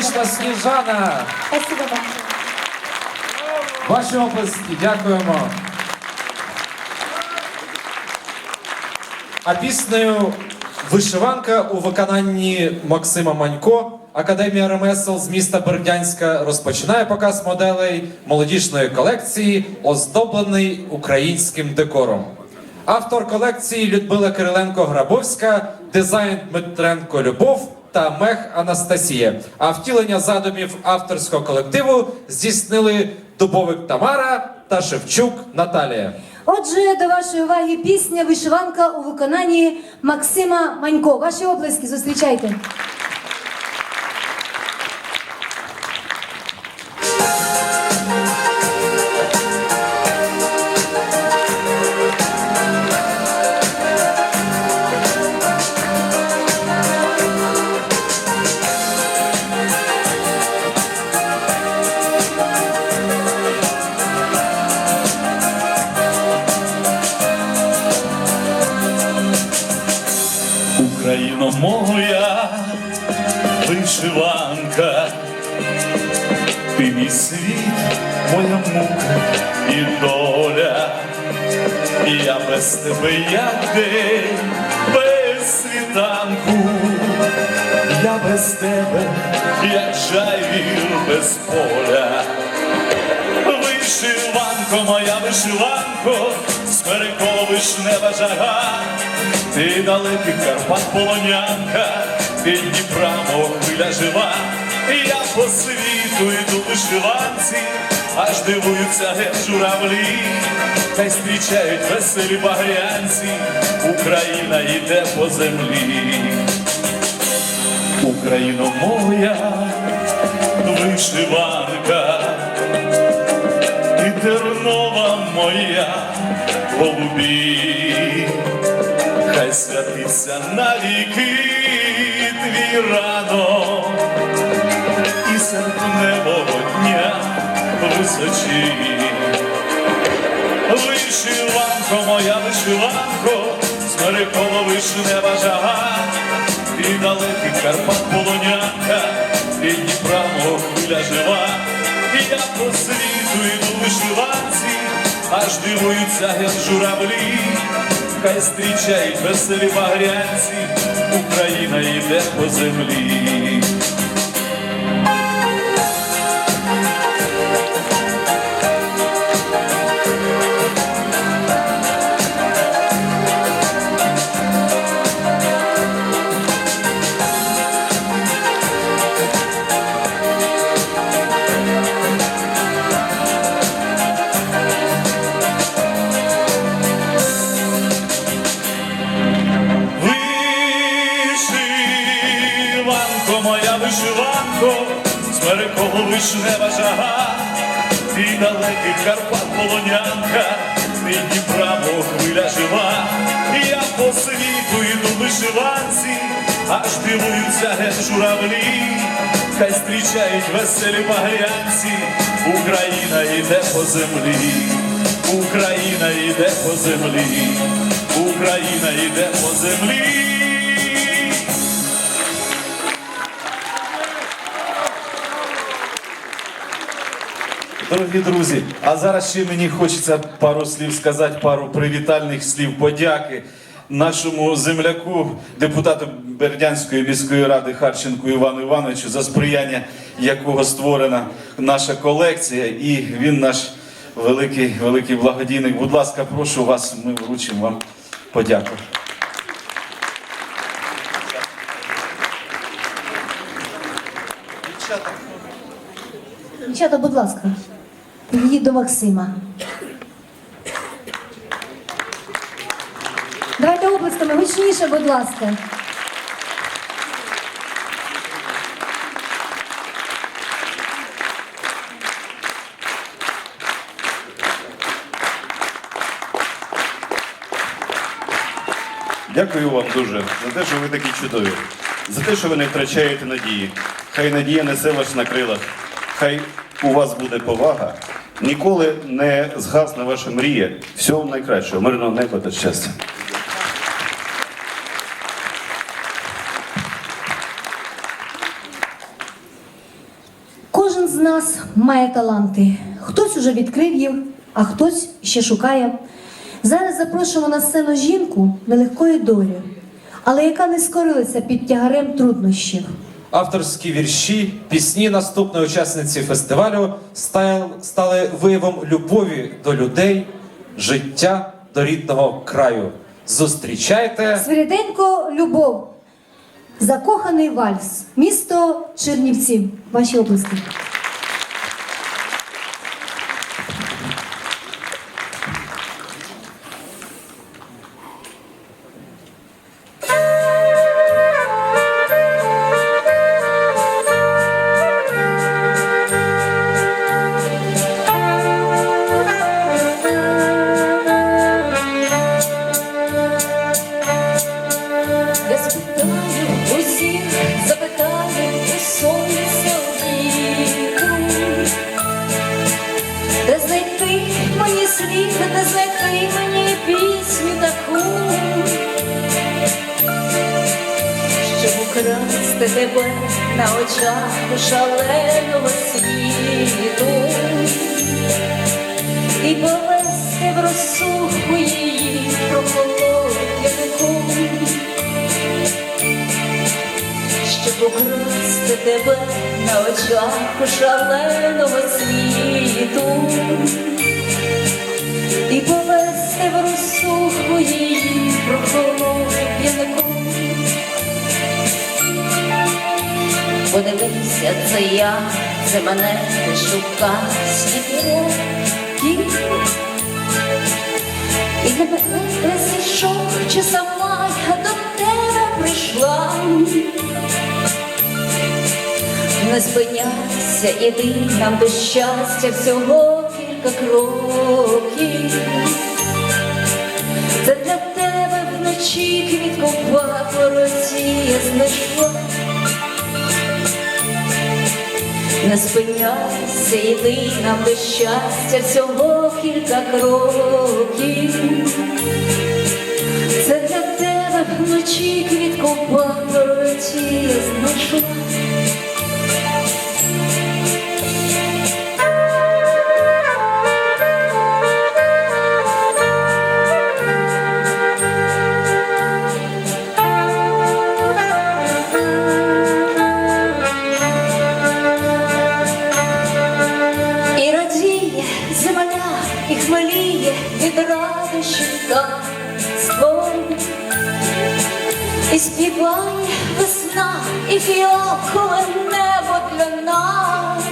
Вийшла Сніжана. Спасибо вам. Ваші оплески, дякуємо. А піснею Вишиванка у виконанні Максима Манько Академія ремесел з міста Бердянська розпочинає показ моделей молодіжної колекції, оздоблений українським декором. Автор колекції Людмила Кириленко Грабовська, дизайн Дмитренко Любов та Мех Анастасія. А втілення задумів авторського колективу здійснили Дубовик Тамара та Шевчук Наталія. Отже, до вашої уваги пісня Вишиванка у виконанні Максима Манько. Ваші облиски зустрічайте. Україно моя вишиванка, ти мій світ, моя мука і доля, я без тебе як день, без світанку, я без тебе, як жайвір без поля. Вишиванко, моя вишиванко, смерекова вишнева жага, ти далекий Карпат полонянка, ти Дніпра, мов хвиля жива, і я по світу йду в вишиванці, аж дивуються геть журавлі, та й зустрічають веселі багрянці, Україна йде по землі. Україно моя вишиванка, тернова моя голубі, хай святиться навіки твій ранок. І серпневого дня височі. Вишиванко, моя вишиванко, смерекова вишнева жага, ти далекий Карпат полонянка, ти Дніпра, мов хвиля жива, і я по світу йду вишиванці, аж дивуються ген журавлі, хай зустрічають веселі багрянці, Україна йде по землі. Вишнева жага, ти далекий Карпат полонянка, ти Дніпра, хвиля жива, я по світу йду вишиванці, аж дивуються ген журавлі, хай зустрічають веселі багрянці, Україна йде по землі, Україна йде по землі, Україна йде по землі. Дорогі друзі, а зараз ще мені хочеться пару слів сказати, пару привітальних слів подяки нашому земляку, депутату Бердянської міської ради Харченку Івану Івановичу, за сприяння якого створена наша колекція, і він наш великий, великий благодійник. Будь ласка, прошу вас, ми вручимо вам подяку. Дівчата, будь ласка, підійдіть до Максима. Давайте облисками гучніше, будь ласка. Дякую вам дуже за те, що ви такі чудові, за те, що ви не втрачаєте надії. Хай надія несе вас на крилах, хай у вас буде повага. Ніколи не згасне ваша мрія. Всього найкращого, мирного неба та щастя. Кожен з нас має таланти. Хтось уже відкрив їх, а хтось ще шукає. Зараз запрошуємо на сцену жінку нелегкої долі, але яка не скорилася під тягарем труднощів. Авторські вірші, пісні наступної учасниці фестивалю стали, виявом любові до людей, життя до рідного краю. Зустрічайте Свириденко Любов. Закоханий вальс. Місто Чернівці. Ваші області. Украсти тебе на очах шаленого світу. І повести в розсуху її прохолодянку щоб украсти тебе на очах шаленого світу я, це мене ти шукав. І не зійшов, чи сама я до тебе прийшла. Не спиняйся, іди нам до щастя всього кілька кроків. Це для тебе вночі квітку папороті я знайшла. Не спиняйся, йди нам до щастя всього кілька кроків. Це для тебе вночі квітку папороті я знайшла. Співає весна, і фіалкове небо для нас.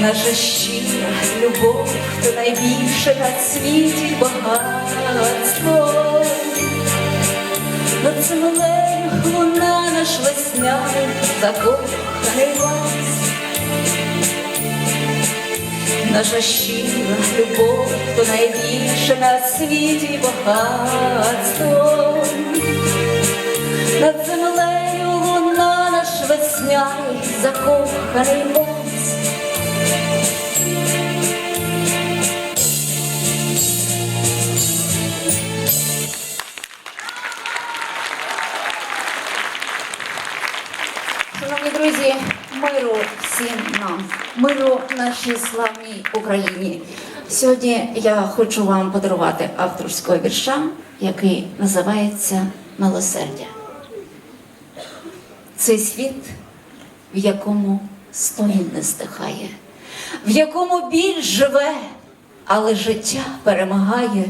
Наша щира любов, то найбільше на світі багатство. Над землею луна наш весняний закоханий вас. Наша щира любов, то найбільше на світі багатство. Над землею луна наш весняний закоханий вас. Шановні друзі, миру всім нам, миру нашій славній Україні. Сьогодні я хочу вам подарувати авторського вірша, який називається Милосердя. Цей світ, в якому стогін не стихає, в якому біль живе, але життя перемагає.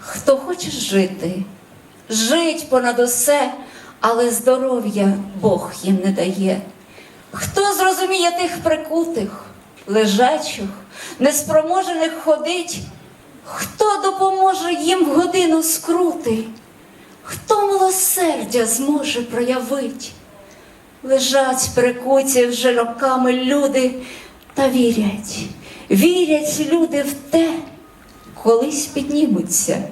Хто хоче жити, жить понад усе, але здоров'я Бог їм не дає. Хто зрозуміє тих прикутих, лежачих, неспроможених ходить, хто допоможе їм в годину скрути, хто милосердя зможе проявить? Лежать прикуті вже роками люди та вірять, вірять люди в те, колись піднімуться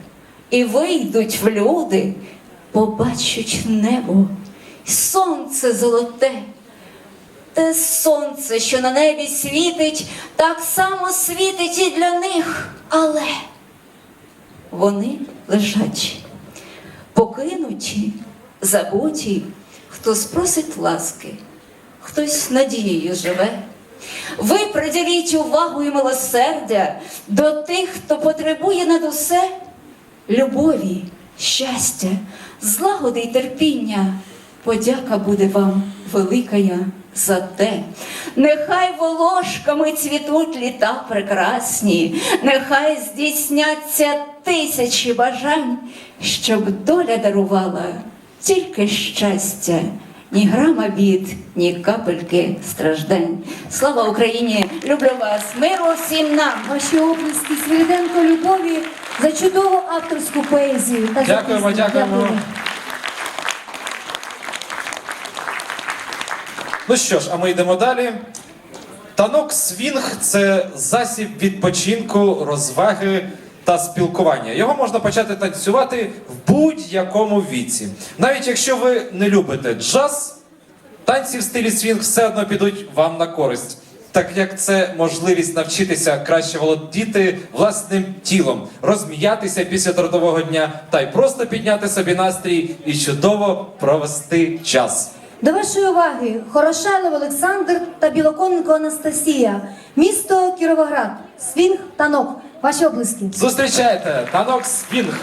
і вийдуть в люди, побачать небо, сонце золоте. Те сонце, що на небі світить, так само світить і для них, але вони лежать, покинуті, забуті, хто спросить ласки, хтось надією живе. Ви приділіть увагу і милосердя до тих, хто потребує над усе любові, щастя, злагоди й терпіння. Подяка буде вам великая за те. Нехай волошками цвітуть літа прекрасні, нехай здійсняться тисячі бажань, щоб доля дарувала тільки щастя, ні грама бід, ні капельки страждань. Слава Україні! Люблю вас! Миру всім нам! Ваші оплески Свириденко Любові за чудову авторську поезію. Та Дякуємо, дякуємо. Ну що ж, а ми йдемо далі. Танок свінг це засіб відпочинку, розваги та спілкування. Його можна почати танцювати в будь-якому віці. Навіть якщо ви не любите джаз, танці в стилі свінг все одно підуть вам на користь. Так як це можливість навчитися краще володіти власним тілом, розміятися після трудового дня та й просто підняти собі настрій і чудово провести час. До вашої уваги Хорошайлов Олександр та Білоконенко Анастасія. Місто Кіровоград. Свінг, танок. Ваші облиски. Зустрічайте танок свінг.